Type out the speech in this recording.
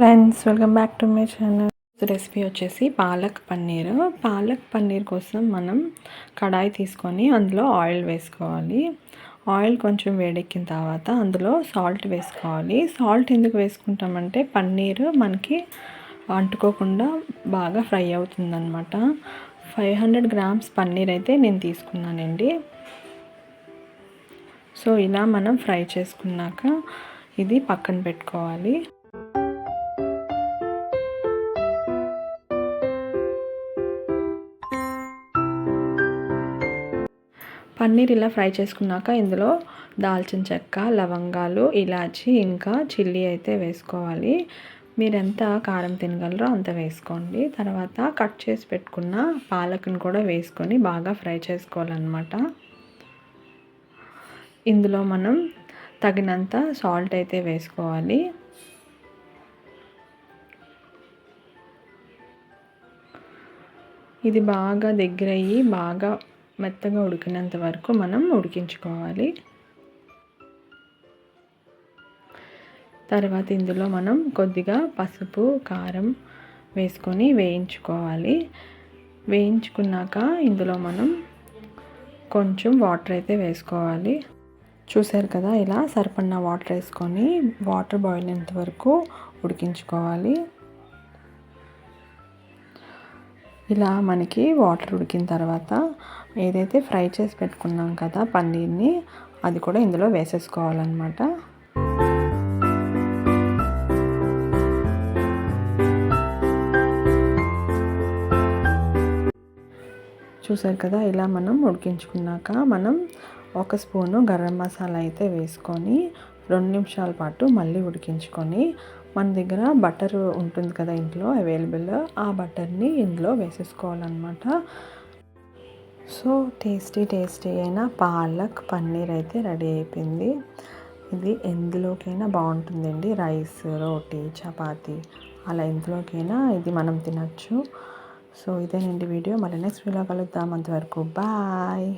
Friends welcome back to my channel recipe వచ్చేసి పాలక్ పన్నీర్. పాలక్ పన్నీర్ కోసం మనం కడాయి తీసుకొని అందులో ఆయిల్ వేసుకోవాలి. ఆయిల్ కొంచెం వేడెక్కిన తర్వాత అందులో సాల్ట్ వేసుకోవాలి. సాల్ట్ ఎందుకు వేసుకుంటామంటే పన్నీర్ మనకి అంటుకోకుండా బాగా ఫ్రై అవుతుందన్నమాట. ఫైవ్ హండ్రెడ్ గ్రామ్స్ పన్నీర్ అయితే నేను తీసుకున్నానండి. సో ఇలా మనం ఫ్రై చేసుకున్నాక ఇది పక్కన పెట్టుకోవాలి. పన్నీర్ ఇలా ఫ్రై చేసుకున్నాక ఇందులో దాల్చిన చెక్క లవంగాలు ఇలాచి ఇంకా చిల్లీ అయితే వేసుకోవాలి. మీరు ఎంత కారం తినగలరో అంత వేసుకోండి. తర్వాత కట్ చేసి పెట్టుకున్న పాలకుని కూడా వేసుకొని బాగా ఫ్రై చేసుకోవాలన్నమాట. ఇందులో మనం తగినంత సాల్ట్ అయితే వేసుకోవాలి. ఇది బాగా దగ్గరయ్యి బాగా మెత్తగా ఉడికినంత వరకు మనం ఉడికించుకోవాలి. తర్వాత ఇందులో మనం కొద్దిగా పసుపు కారం వేసుకొని వేయించుకోవాలి. వేయించుకున్నాక ఇందులో మనం కొంచెం వాటర్ అయితే వేసుకోవాలి. చూసారు కదా ఇలా సరిపడిన వాటర్ వేసుకొని వాటర్ బాయిల్ అయ్యేంత వరకు ఉడికించుకోవాలి. ఇలా మనకి వాటర్ ఉడికిన తర్వాత ఏదైతే ఫ్రై చేసి పెట్టుకున్నాం కదా పన్నీర్ని అది కూడా ఇందులో వేసేసుకోవాలన్నమాట. చూసారు కదా ఇలా మనం ఉడికించుకున్నాక మనం ఒక స్పూను గరం మసాలా అయితే వేసుకొని రెండు నిమిషాల పాటు మళ్ళీ ఉడికించుకొని మన దగ్గర బటర్ ఉంటుంది కదా ఇంట్లో అవైలబుల్ ఆ బటర్ని ఇందులో వేసేసుకోవాలన్నమాట. సో టేస్టీ టేస్టీ అయిన పాలక్ పన్నీర్ అయితే రెడీ అయిపోయింది. ఇది ఎందులోకైనా బాగుంటుందండి. రైస్ రోటీ చపాతి అలా ఎందులోకైనా ఇది మనం తినచ్చు. సో ఇదేనండి వీడియో. మళ్ళీ నెక్స్ట్ వీడియో కలుద్దాం. అంతవరకు బాయ్.